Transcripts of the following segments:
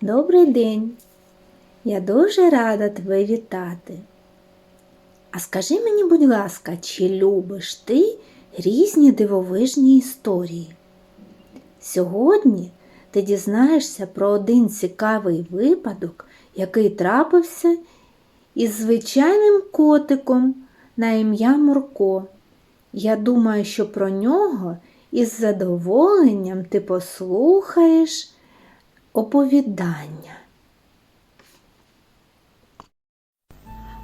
Добрий день. Я дуже рада тебе вітати. А скажи мені, будь ласка, чи любиш ти різні дивовижні історії? Сьогодні ти дізнаєшся про один цікавий випадок, який трапився із звичайним котиком на ім'я Мурко. Я думаю, що про нього із задоволенням ти послухаєш оповідання.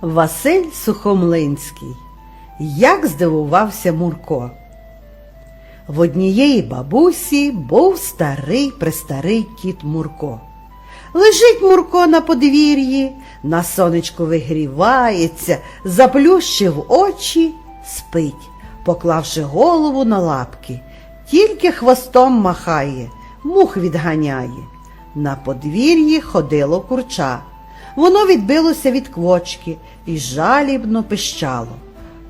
Василь Сухомлинський. Як здивувався Мурко. В однієї бабусі був старий престарий кіт Мурко. Лежить Мурко на подвір'ї, на сонечку вигрівається, заплющив очі, спить, поклавши голову на лапки, тільки хвостом махає, мух відганяє. На подвір'ї ходило курча. Воно відбилося від квочки і жалібно пищало.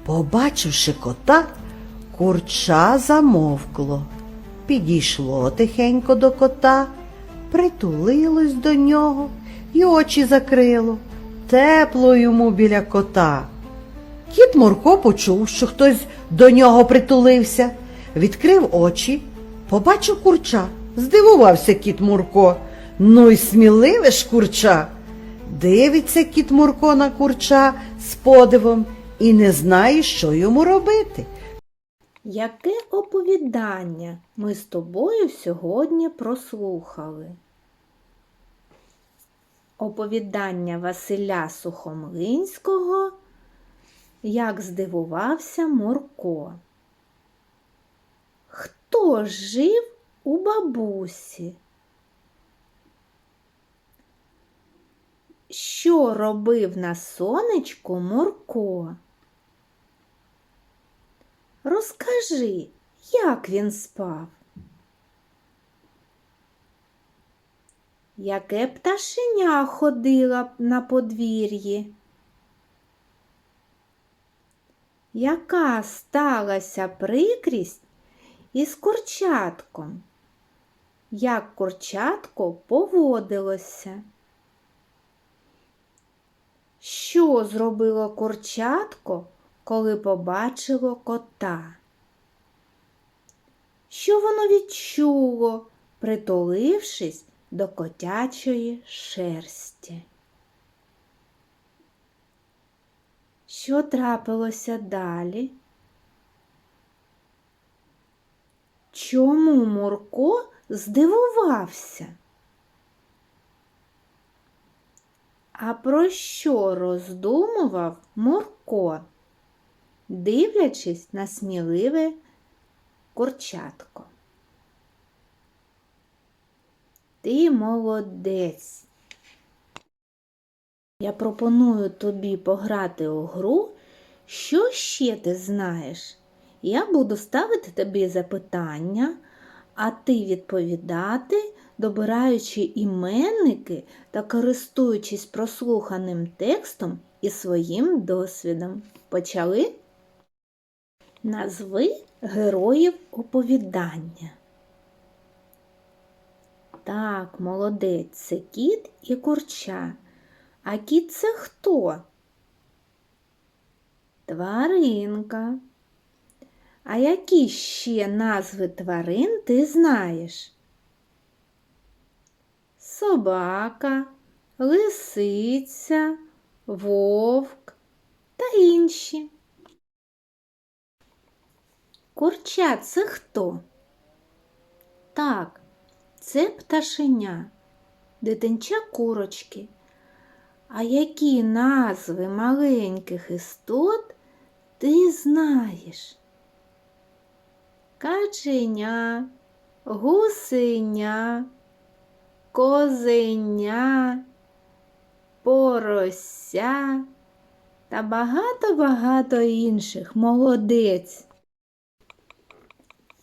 Побачивши кота, курча замовкло. Підійшло тихенько до кота, притулилось до нього і очі закрило. Тепло йому біля кота. Кіт Мурко почув, що хтось до нього притулився, відкрив очі, побачив курча. Здивувався кіт Мурко. Ну й сміливе ж курча. Дивиться кіт Мурко на курча з подивом і не знає, що йому робити. Яке оповідання ми з тобою сьогодні прослухали? Оповідання Василя Сухомлинського Як здивувався Мурко. Хто жив у бабусі? Що робив на сонечку Мурко? Розкажи, як він спав? Яке пташеня ходила на подвір'ї? Яка сталася прикрість із курчатком? Як курчатко поводилося? Що зробило курчатко, коли побачило кота? Що воно відчуло, притулившись до котячої шерсті? Що трапилося далі? Чому Мурко здивувався? А про що роздумував Мурко, дивлячись на сміливе курчатко? Ти молодець. Я пропоную тобі пограти у гру. Що ще ти знаєш? Я буду ставити тобі запитання, а ти відповідати, добираючи іменники та користуючись прослуханим текстом і своїм досвідом. Почали? Назви героїв оповідання. Так, молодець, це кіт і курча. А кіт це хто? Тваринка. А які ще назви тварин ти знаєш? Собака, лисиця, вовк та інші. Курча це хто? Так, це пташеня, дитинча курочки. А які назви маленьких істот ти знаєш? Каченя, гусеня, козеня, порося та багато-багато інших. Молодець.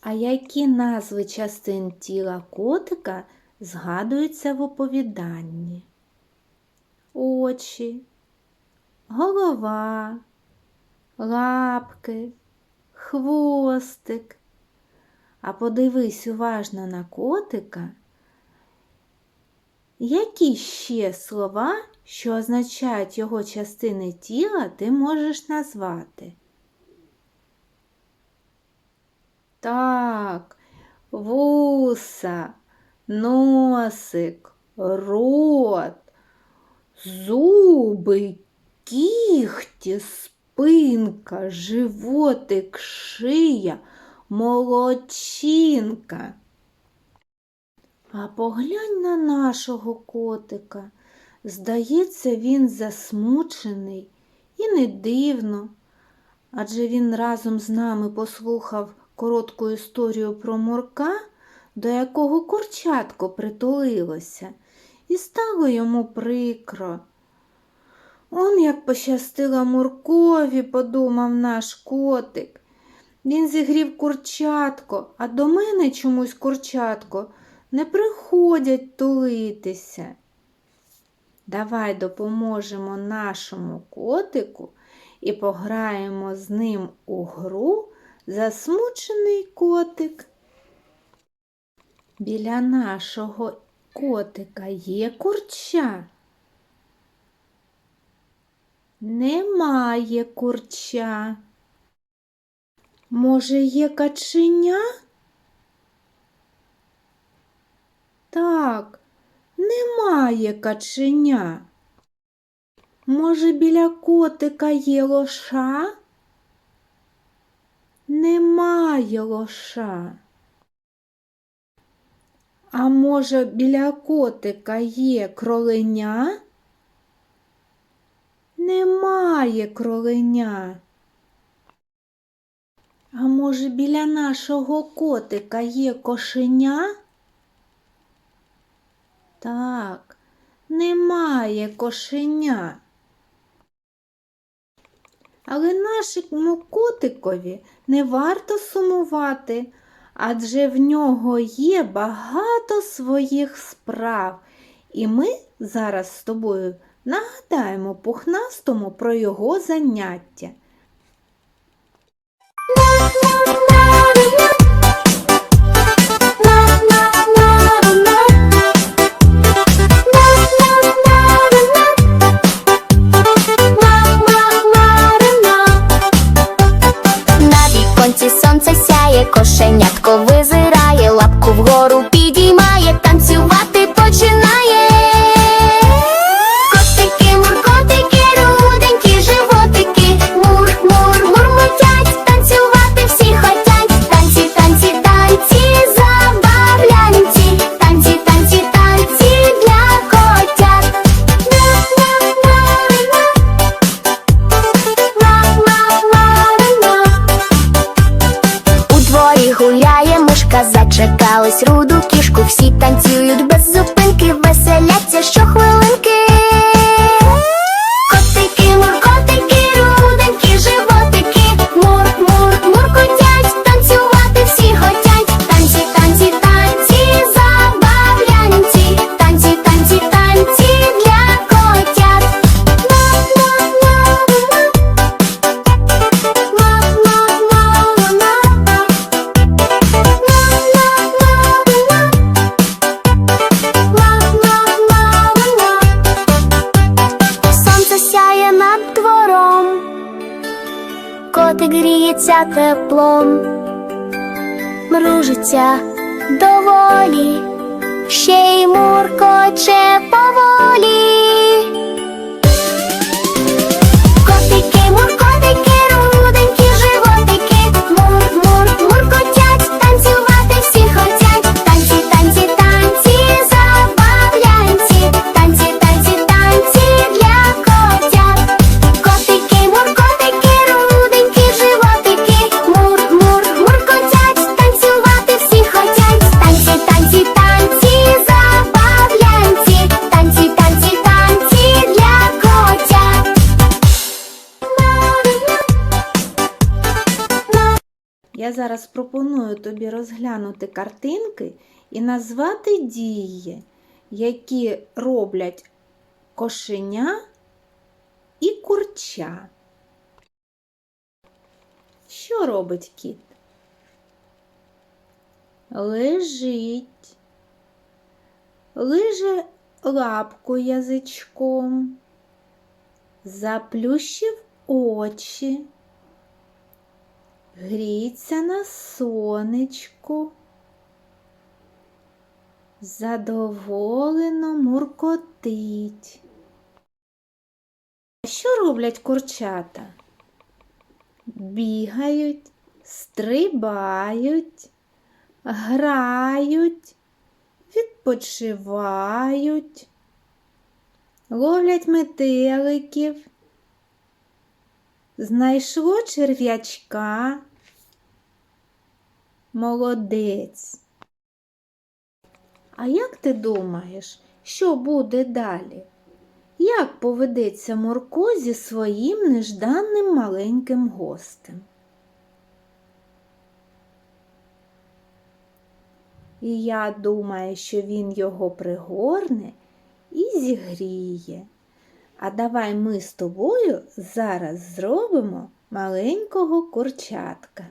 А які назви частин тіла котика згадуються в оповіданні? Очі, голова, лапки, хвостик. А подивись уважно на котика Які ще слова, що означають його частини тіла, ти можеш назвати? Так, вуса, носик, рот, зуби, кігті, спинка, животик, шия, молодчинка. А поглянь на нашого котика. Здається, він засмучений і не дивно, адже він разом з нами послухав коротку історію про Мурка, до якого курчатко притулилося, і стало йому прикро. Он як пощастила Муркові, подумав наш котик. Він зігрів курчатко, а до мене чомусь курчатко не приходять тулитися. Давай допоможемо нашому котику і пограємо з ним у гру засмучений котик. Біля нашого котика є курча. Немає курча. Може, є каченя? Так, немає каченя. Може, біля котика є лоша? Немає лоша. А може, біля котика є кроленя? Немає кроленя. А може, біля нашого котика є кошеня? Так, немає кошеня. Але нашому котикові не варто сумувати, адже в нього є багато своїх справ, і ми зараз з тобою нагадаємо пухнастому про його заняття. Лапку вгору котик гріється теплом, мружиться доволі, ще й муркоче поволі. Я зараз пропоную тобі розглянути картинки і назвати дії, які роблять кошеня і курча. Що робить кіт? Лежить. Лиже лапку язичком, заплющив очі, гріться на сонечку, задоволено муркотить. Що роблять курчата? Бігають, стрибають, грають, відпочивають, ловлять метеликів, знайшло черв'ячка. Молодець. А як ти думаєш, що буде далі? Як поведеться Мурко зі своїм нежданним маленьким гостем? І я думаю, що він його пригорне і зігріє. А давай ми з тобою зараз зробимо маленького курчатка.